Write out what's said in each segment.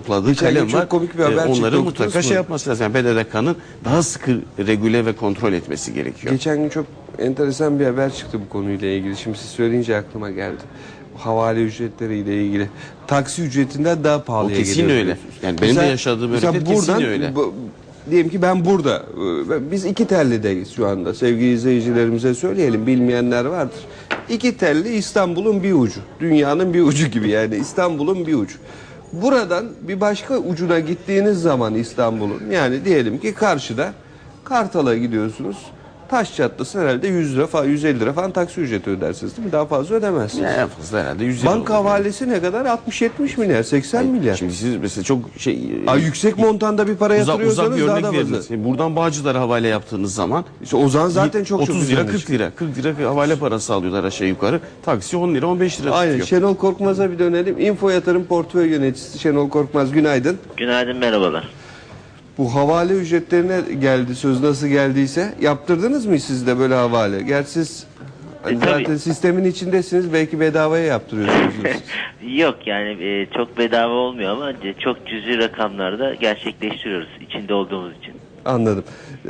topladığı gün kalem çok var. komik bir haber Ee, çıktı, Onları okudunuz mutlaka mu? şey yapması lazım. Yani BDDK'nın daha sıkı regüle ve kontrol etmesi gerekiyor. Geçen gün çok enteresan bir haber çıktı bu konuyla ilgili. Şimdi siz söyleyince aklıma geldi. Havale ücretleriyle ilgili. Taksi ücretinden daha pahalıya O kesin geliyor öyle. Yani benim de yaşadığım mesela öyle, kesin buradan, öyle. bu- diyelim ki ben burada. e, Biz iki tellideyiz şu anda. Sevgili izleyicilerimize söyleyelim. Bilmeyenler vardır. İki telli İstanbul'un bir ucu. Dünyanın bir ucu gibi yani İstanbul'un bir ucu. Buradan bir başka ucuna gittiğiniz zaman İstanbul'un yani diyelim ki karşıda Kartal'a gidiyorsunuz. Taş çatlasın herhalde 100 lira falan 150 lira falan taksi ücreti ödersiniz değil mi? Daha fazla ödemezsiniz. Yani en fazla herhalde 100 lira Banka olur. havalesi ne kadar? 60-70 milyar, 80 milyar. Şimdi siz mesela çok şey Ay, yüksek montanda bir para uzak, uzak yatırıyorsanız bir daha örnek da fazla. Şimdi Buradan Bağcılar'a havale yaptığınız zaman İşte o zaman zaten çok 30 çok lira güzelmiş. 40 lira 40 lira havale parası alıyorlar aşağı yukarı. Taksi 10 lira 15 lira Aynen. tutuyor. Şenol Korkmaz'a bir dönelim. Info Yatırım Portföy Yöneticisi Şenol Korkmaz günaydın. Günaydın merhabalar. Bu havale ücretlerine geldi söz nasıl geldiyse. Yaptırdınız mı siz de böyle havale? Gerçi siz hani E, tabii. zaten sistemin içindesiniz belki bedavaya yaptırıyorsunuz. Yok yani e, çok bedava olmuyor ama c- çok cüzi rakamlarda gerçekleştiriyoruz içinde olduğumuz için. Anladım.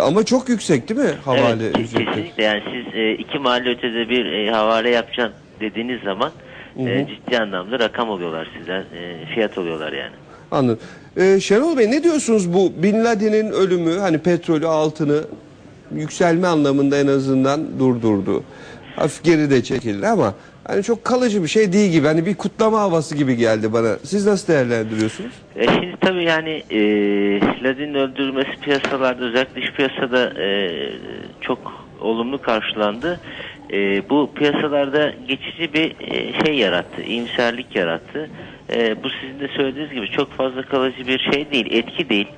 Ama çok yüksek değil mi havale evet, ke- ücretleri? kesinlikle yani siz e, iki mahalle ötede bir e, havale yapacaksın dediğiniz zaman e, ciddi anlamda rakam oluyorlar sizden e, fiyat oluyorlar yani. Anladım. Ee, Şenol Bey ne diyorsunuz bu Bin Laden'in ölümü hani petrolü altını yükselme anlamında en azından durdurdu. Hafif geride çekildi ama hani çok kalıcı bir şey değil gibi. Hani bir kutlama havası gibi geldi bana. Siz nasıl değerlendiriyorsunuz? E şimdi tabii yani e, Ladin'in öldürülmesi piyasalarda özellikle dış piyasada e, çok olumlu karşılandı. E, bu piyasalarda geçici bir e, şey yarattı, iyimserlik yarattı. E, bu sizin de söylediğiniz gibi çok fazla kalıcı bir şey değil, etki değil.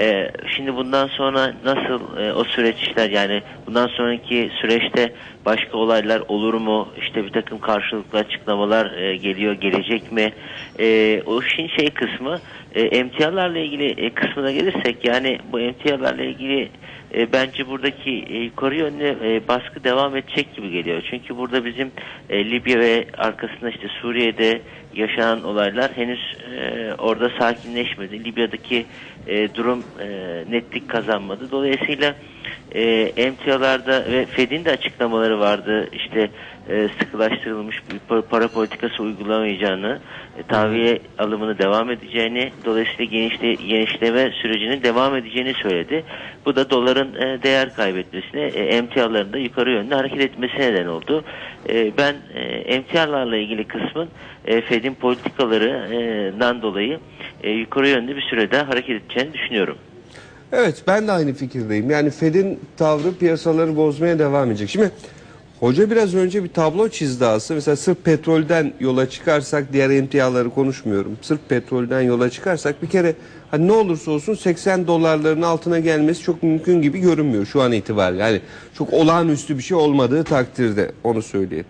E, şimdi bundan sonra nasıl e, o süreç işler yani bundan sonraki süreçte başka olaylar olur mu? İşte bir takım karşılıklı açıklamalar e, geliyor, gelecek mi? E, o işin şey kısmı e, emtialarla ilgili e, kısmına gelirsek yani bu emtialarla ilgili e, bence buradaki e, yukarı yönlü e, baskı devam edecek gibi geliyor. Çünkü burada bizim e, Libya ve arkasında işte Suriye'de yaşanan olaylar henüz e, orada sakinleşmedi. Libya'daki e, durum e, netlik kazanmadı. Dolayısıyla e, emtialarda ve Fed'in de açıklamaları vardı. İşte e, sıkılaştırılmış bir pa- para politikası uygulamayacağını, e, tahviye alımını devam edeceğini, dolayısıyla genişle, genişleme sürecinin devam edeceğini söyledi. Bu da doların e, değer kaybetmesine, e, emtiaların da yukarı yönlü hareket etmesine neden oldu. E, ben e, emtialarla ilgili kısmın e, Fed'in politikalarından dolayı e, yukarı yönlü bir sürede hareket edeceğini düşünüyorum. Evet ben de aynı fikirdeyim. Yani Fed'in tavrı piyasaları bozmaya devam edecek. Şimdi hoca biraz önce bir tablo çizdi aslında. Mesela sırf petrolden yola çıkarsak diğer emtiaları konuşmuyorum. Sırf petrolden yola çıkarsak bir kere hani ne olursa olsun 80 dolarların altına gelmesi çok mümkün gibi görünmüyor şu an itibariyle. Yani çok olağanüstü bir şey olmadığı takdirde onu söyleyelim.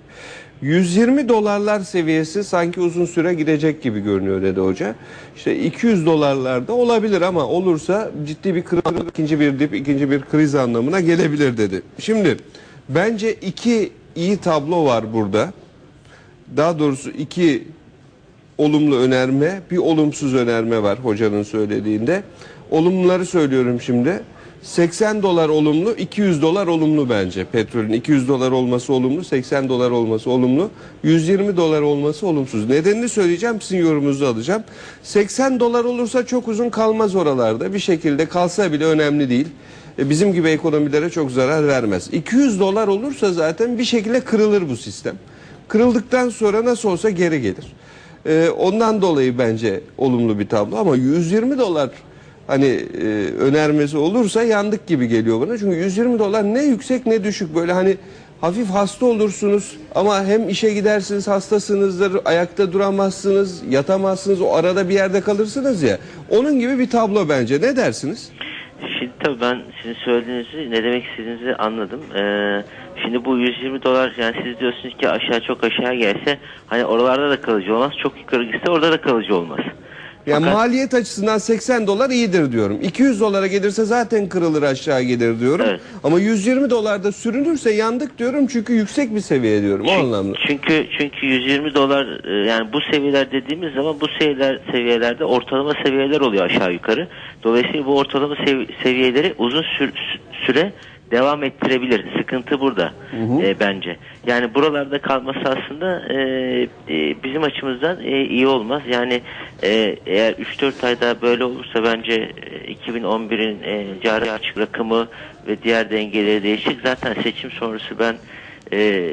120 dolarlar seviyesi sanki uzun süre gidecek gibi görünüyor dedi hoca. İşte 200 dolarlarda olabilir ama olursa ciddi bir kırılma, ikinci bir dip, ikinci bir kriz anlamına gelebilir dedi. Şimdi bence iki iyi tablo var burada. Daha doğrusu iki olumlu önerme, bir olumsuz önerme var hocanın söylediğinde. Olumluları söylüyorum şimdi. 80 dolar olumlu, 200 dolar olumlu bence. Petrolün 200 dolar olması olumlu, 80 dolar olması olumlu, 120 dolar olması olumsuz. Nedenini söyleyeceğim, sizin yorumunuzu alacağım. 80 dolar olursa çok uzun kalmaz oralarda. Bir şekilde kalsa bile önemli değil. E, Bizim gibi ekonomilere çok zarar vermez. 200 dolar olursa zaten bir şekilde kırılır bu sistem. Kırıldıktan sonra nasıl olsa geri gelir. Ee, ondan dolayı bence olumlu bir tablo ama 120 dolar hani e, önermesi olursa yandık gibi geliyor bana. Çünkü 120 dolar ne yüksek ne düşük böyle hani hafif hasta olursunuz ama hem işe gidersiniz hastasınızdır ayakta duramazsınız yatamazsınız o arada bir yerde kalırsınız ya onun gibi bir tablo bence ne dersiniz? Şimdi tabii ben sizin söylediğinizi ne demek istediğinizi anladım. Ee, şimdi bu 120 dolar yani siz diyorsunuz ki aşağı çok aşağı gelse hani oralarda da kalıcı olmaz. Çok yukarı gitse orada da kalıcı olmaz. Yani Fakat- maliyet açısından 80 dolar iyidir diyorum. 200 dolara gelirse zaten kırılır aşağı gelir diyorum. Evet. Ama 120 dolarda sürünürse yandık diyorum çünkü yüksek bir seviye diyorum o anlamda. Çünkü çünkü 120 dolar e, yani bu seviyeler dediğimiz zaman bu seviyeler seviyelerde ortalama seviyeler oluyor aşağı yukarı. Dolayısıyla bu ortalama sev- seviyeleri uzun sür- sü- süre devam ettirebilir. Sıkıntı burada e, bence. Yani buralarda kalması aslında e, e, bizim açımızdan e, iyi olmaz. Yani e, eğer 3-4 ay daha böyle olursa bence e, 2011'in e, cari açık rakamı ve diğer dengeleri değişecek. Zaten seçim sonrası ben e,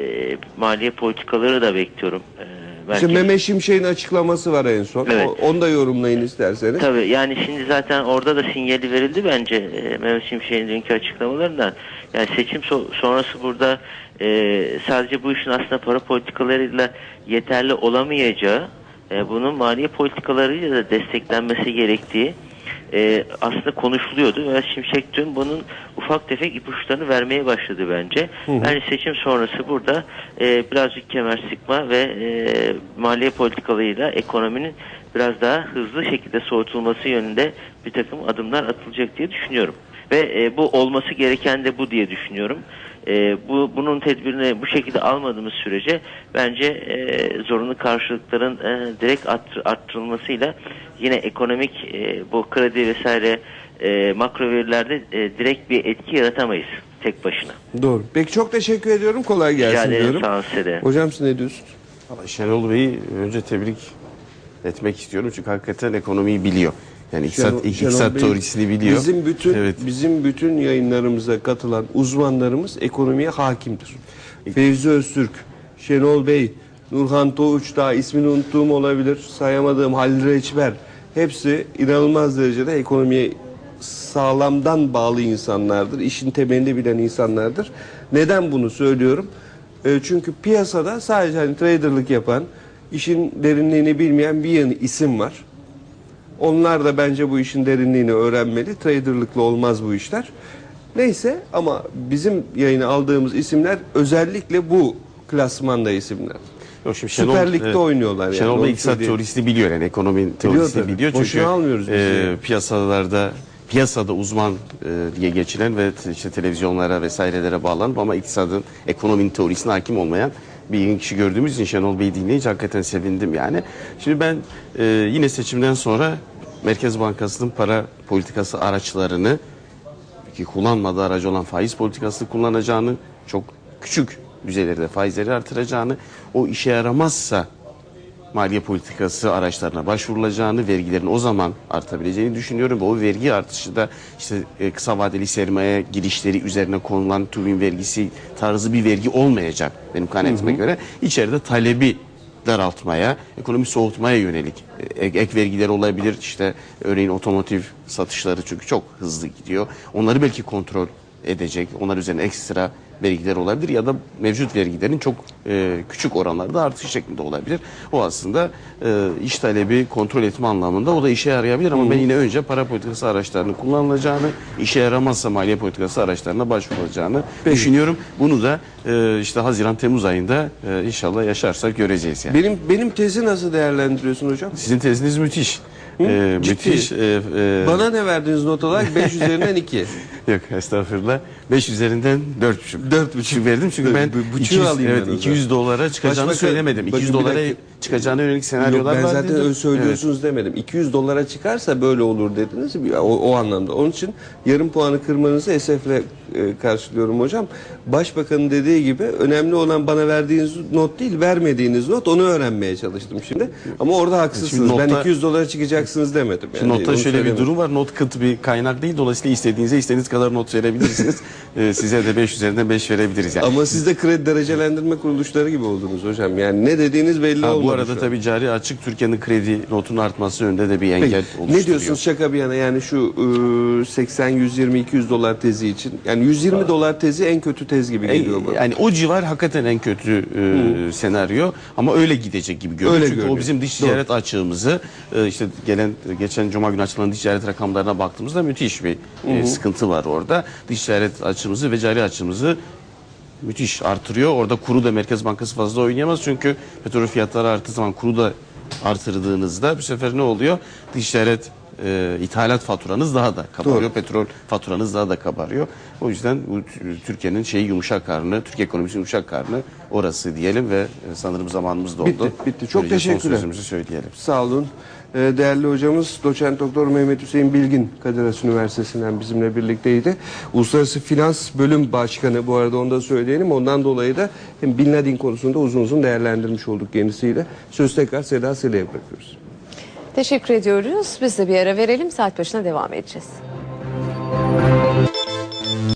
maliye politikaları da bekliyorum. E, Belki- Mehmet Şimşek'in açıklaması var en son. Evet. O- onu da yorumlayın isterseniz. Tabii yani şimdi zaten orada da sinyali verildi bence e, Mehmet Şimşek'in dünkü açıklamalarından. Yani seçim so- sonrası burada e, sadece bu işin aslında para politikalarıyla yeterli olamayacağı, e, bunun maliye politikalarıyla da desteklenmesi gerektiği e, aslında konuşuluyordu ve Şimşek dün bunun ufak tefek ipuçlarını vermeye başladı bence. Yani seçim sonrası burada e, birazcık kemer sıkma ve e, maliye politikalarıyla ekonominin biraz daha hızlı şekilde soğutulması yönünde bir takım adımlar atılacak diye düşünüyorum. Ve e, bu olması gereken de bu diye düşünüyorum. E, bu bunun tedbirini bu şekilde almadığımız sürece bence e, zorunlu karşılıkların e, direkt arttır- arttırılmasıyla yine ekonomik e, bu kredi vesaire e, makro verilerde e, direkt bir etki yaratamayız tek başına. Doğru. Peki çok teşekkür ediyorum. Kolay Rica gelsin ederim diyorum. sağ olun size de. Hocam siz ne diyorsunuz? Ama Şenol Bey'i önce tebrik etmek istiyorum çünkü hakikaten ekonomiyi biliyor. Yani iktisat, Şenol- iktisat Şenol teorisini biliyor. Bizim bütün Evet. bizim bütün yayınlarımıza katılan uzmanlarımız ekonomiye hakimdir. Fevzi Öztürk, Şenol Bey, Nurhan Toğuç daha ismini unuttuğum olabilir. Sayamadığım Halil Reçber. Hepsi inanılmaz derecede ekonomiye sağlamdan bağlı insanlardır. İşin temelini bilen insanlardır. Neden bunu söylüyorum? E, çünkü piyasada sadece hani traderlık yapan, işin derinliğini bilmeyen bir yeni isim var. Onlar da bence bu işin derinliğini öğrenmeli. Traderlıkla olmaz bu işler. Neyse ama bizim yayına aldığımız isimler özellikle bu klasmanda isimler. Yok, şimdi Süper Lig'de oynuyorlar yani, Şenol onu Bey iktisat teorisini biliyor yani ekonomi teorisini tabii. biliyor. Çünkü Boşuna almıyoruz e, yani. piyasalarda piyasada uzman e, diye geçilen ve işte televizyonlara vesairelere bağlanıp ama iktisadın ekonominin teorisine hakim olmayan bir kişi gördüğümüz için Şenol Bey'i dinleyince hakikaten sevindim yani. Şimdi ben e, yine seçimden sonra Merkez Bankası'nın para politikası araçlarını ki kullanmadığı aracı olan faiz politikası kullanacağını, çok küçük düzeylerde faizleri artıracağını, o işe yaramazsa maliye politikası araçlarına başvurulacağını, vergilerin o zaman artabileceğini düşünüyorum. Ve o vergi artışı da işte e, kısa vadeli sermaye girişleri üzerine konulan TÜBİN vergisi tarzı bir vergi olmayacak benim kanaatime göre. İçeride talebi daraltmaya, ekonomi soğutmaya yönelik e, ek, ek vergiler olabilir. İşte örneğin otomotiv satışları çünkü çok hızlı gidiyor. Onları belki kontrol edecek. Onlar üzerine ekstra vergiler olabilir ya da mevcut vergilerin çok e, küçük oranlarda artış şeklinde olabilir. O aslında e, iş talebi kontrol etme anlamında o da işe yarayabilir ama ben yine önce para politikası araçlarını kullanılacağını, işe yaramazsa maliye politikası araçlarına başvurulacağını düşünüyorum. Bunu da e, işte Haziran Temmuz ayında e, inşallah yaşarsak göreceğiz yani. Benim benim tezi nasıl değerlendiriyorsun hocam? Sizin teziniz müthiş. E, Ciddi. müthiş. e, e, Bana ne verdiniz not olarak? 5 üzerinden 2. Yok estağfurullah. 5 üzerinden 4,5. 4,5 verdim çünkü ben Bu- buçuğu 200, alayım evet, ben o zaman. 200 dolara çıkacağını Başbakan- söylemedim. Bakın 200 bir dolara dakika. çıkacağına yönelik Yok senaryolar ben var zaten dedim. öyle söylüyorsunuz demedim. 200 dolara çıkarsa böyle olur dediniz. O, o anlamda. Onun için yarım puanı kırmanızı esefle karşılıyorum hocam. Başbakanın dediği gibi önemli olan bana verdiğiniz not değil vermediğiniz not onu öğrenmeye çalıştım şimdi. Ama orada haksızsınız. Şimdi ben notta- 200 dolara çıkacaksınız demedim. Şimdi Yani notta onu şöyle bir söylemedim. durum var. Not kıt bir kaynak değil. Dolayısıyla istediğinize istediğiniz kadar not verebilirsiniz. Ee, size de 5 üzerinden 5 verebiliriz yani. Ama siz de kredi derecelendirme kuruluşları gibi oldunuz hocam. Yani ne dediğiniz belli Ha, olmadı bu arada an. tabii cari açık Türkiye'nin kredi notunun artması önünde de bir engel Peki, oluşturuyor. ne diyorsunuz şaka bir yana yani şu e, 80 120 200 dolar tezi için yani 120 dolar tezi en kötü tez gibi geliyor bana. Yani o civar hakikaten en kötü e, senaryo ama öyle gidecek gibi görünüyor. Öyle Çünkü görünüyor. o bizim dış ticaret açığımızı e, işte gelen geçen cuma günü açıklanan dış ticaret rakamlarına baktığımızda müthiş bir e, sıkıntı var orada. Dış ticaret açığımızı ve cari açığımızı müthiş artırıyor. Orada kuru da Merkez Bankası fazla oynayamaz çünkü petrol fiyatları arttığı zaman kuru da artırdığınızda bu sefer ne oluyor? Dış ticaret e, ithalat faturanız daha da kabarıyor. Doğru. Petrol faturanız daha da kabarıyor. O yüzden bu Türkiye'nin şeyi yumuşak karnı, Türkiye ekonomisinin yumuşak karnı orası diyelim ve e, sanırım zamanımız doldu. Bitti, bitti. Çok Böylece son teşekkürler. sözümüzü söyleyelim. Sağ olun. Ee, Değerli hocamız doçent doktor Mehmet Hüseyin Bilgin Kadir Has Üniversitesi'nden bizimle birlikteydi. Uluslararası Finans Bölüm Başkanı bu arada onu da söyleyelim. Ondan dolayı da hem Bin Laden konusunda uzun uzun değerlendirmiş olduk kendisiyle. Söz tekrar Seda Sele'ye bırakıyoruz. Teşekkür ediyoruz. Biz de bir ara verelim. Saat başına devam edeceğiz.